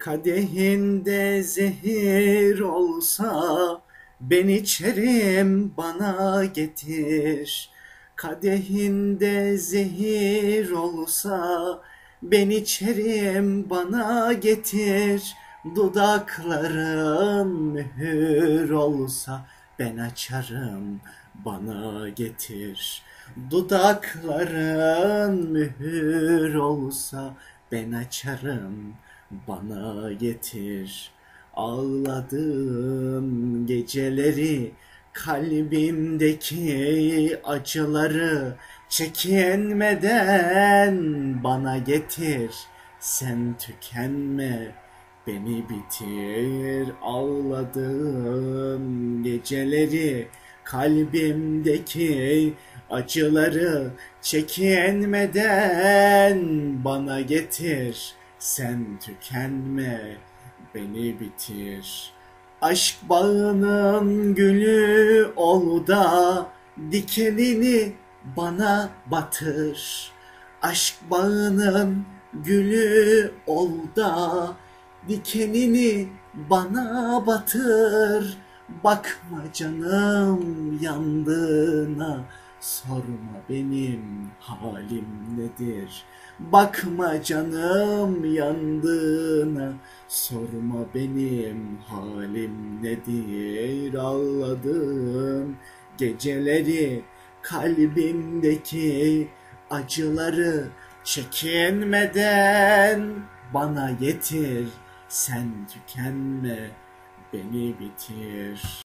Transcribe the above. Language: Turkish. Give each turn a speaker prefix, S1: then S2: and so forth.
S1: Kadehinde zehir olsa ben içerim bana getir. Kadehinde zehir olsa ben içerim bana getir. Dudakların mühür olsa ben açarım bana getir. Dudakların mühür olsa ben açarım bana getir. Ağladım geceleri kalbimdeki acıları çekinmeden bana getir. Sen tükenme beni bitir ağladım geceleri kalbimdeki acıları çekinmeden bana getir. Sen tükenme, beni bitir. Aşk bağının gülü ol da dikenini bana batır. Aşk bağının gülü ol da dikenini bana batır. Bakma canım yandığına Sorma benim halim nedir? Bakma canım yandığına. Sorma benim halim nedir Ağladım geceleri Kalbimdeki acıları Çekinmeden bana getir Sen tükenme beni bitir